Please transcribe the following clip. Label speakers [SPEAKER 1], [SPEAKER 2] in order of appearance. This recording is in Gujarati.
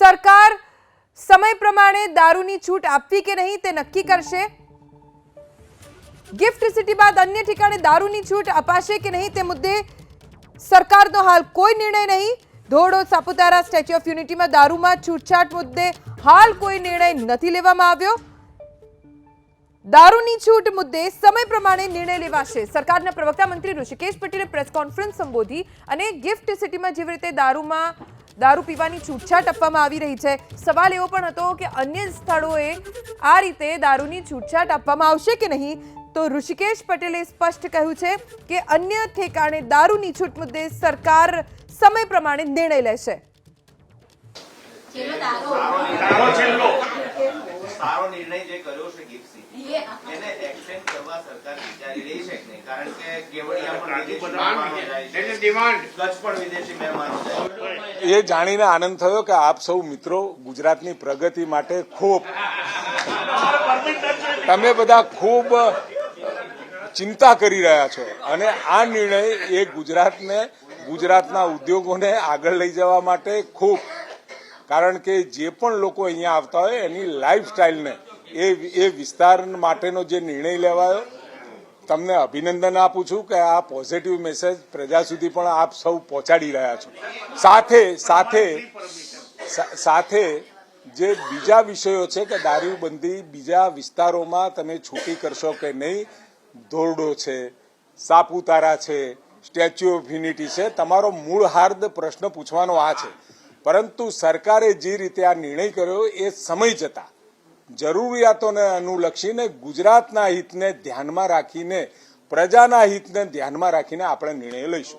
[SPEAKER 1] સરકાર સમય પ્રમાણે દારૂની છૂટ આપવી કે નહીં તે નક્કી કરશે? ગિફ્ટ સિટી બાદ અન્ય ઠેકાણે દારૂની છૂટ અપાશે કે નહીં તે મુદ્દે સરકારનો હાલ કોઈ નિર્ણય નહીં. ધોરડો, સાપુતારા, સ્ટેચ્યુ ઓફ યુનિટીમાં દારૂમાં છૂટછાટ મુદ્દે હાલ કોઈ નિર્ણય નથી લેવામાં આવ્યો. દારૂની છૂટ મુદ્દે સમય પ્રમાણે નિર્ણય લેવાશે. સરકારના પ્રવક્તા મંત્રી ઋષિકેશ પટેલે પ્રેસ કોન્ફરન્સ સંબોધી અને ગિફ્ટ સિટીમાં જેવી રીતે દારૂમાં દારૂ પીવાની છૂટછાટ આપવામાં આવી રહી છે. સવાલ એવો પણ હતો કે અન્ય સ્થળોએ આ રીતે દારૂની છૂટછાટ આપવામાં આવશે કે નહીં? તો ઋષિકેશ પટેલે સ્પષ્ટ કહ્યું છે કે અન્ય ઠેકાણે દારૂની છૂટ મુદ્દે સરકાર સમય પ્રમાણે નિર્ણય લેશે.
[SPEAKER 2] સારો નિર્ણય જે કર્યો છે ગિફ્સી એને એક્સટેન્ડ કરવા સરકાર વિચારી રહી છે કારણ કે કેવડિયા પણ વિદેશી મહેમાનો જાય છે.
[SPEAKER 3] એ જાણીને આનંદ થયો કે આપ સૌ મિત્રો ગુજરાતની પ્રગતિ માટે ખૂબ તમે બધા ખૂબ ચિંતા કરી રહ્યા છો. અને આ નિર્ણય એ ગુજરાતને, ગુજરાતના ઉદ્યોગોને આગળ લઈ જવા માટે ખૂબ. કારણ કે જે પણ લોકો અહીંયા આવતા હોય એની લાઈફસ્ટાઈલને એ એ વિસ્તાર માટેનો જે નિર્ણય લેવાયો તમને અભિનંદન આપું છું કે આ પોઝિટિવ મેસેજ પ્રજા સુધી પણ આપ સૌ પહોંચાડી રહ્યા છો. સાથે સાથે સાથે જે બીજા વિષયો છે કે દારૂબંધી બીજા વિસ્તારોમાં તમે છૂટી કરશો કે નહીં, ધોરડો છે, સાપુતારા છે સ્ટેચ્યુ ઓફ યુનિટી છે, તમારો મૂળ હાર્દ પ્રશ્ન પૂછવાનો આ છે. પરંતુ સરકારે જે રીતે આ નિર્ણય કર્યો એ સમય જતા જરૂરિયાતોને અનુલક્ષીને ગુજરાતના હિતને ધ્યાનમાં રાખીને પ્રજાના હિતને ધ્યાનમાં રાખીને આપણે નિર્ણય લઈશું.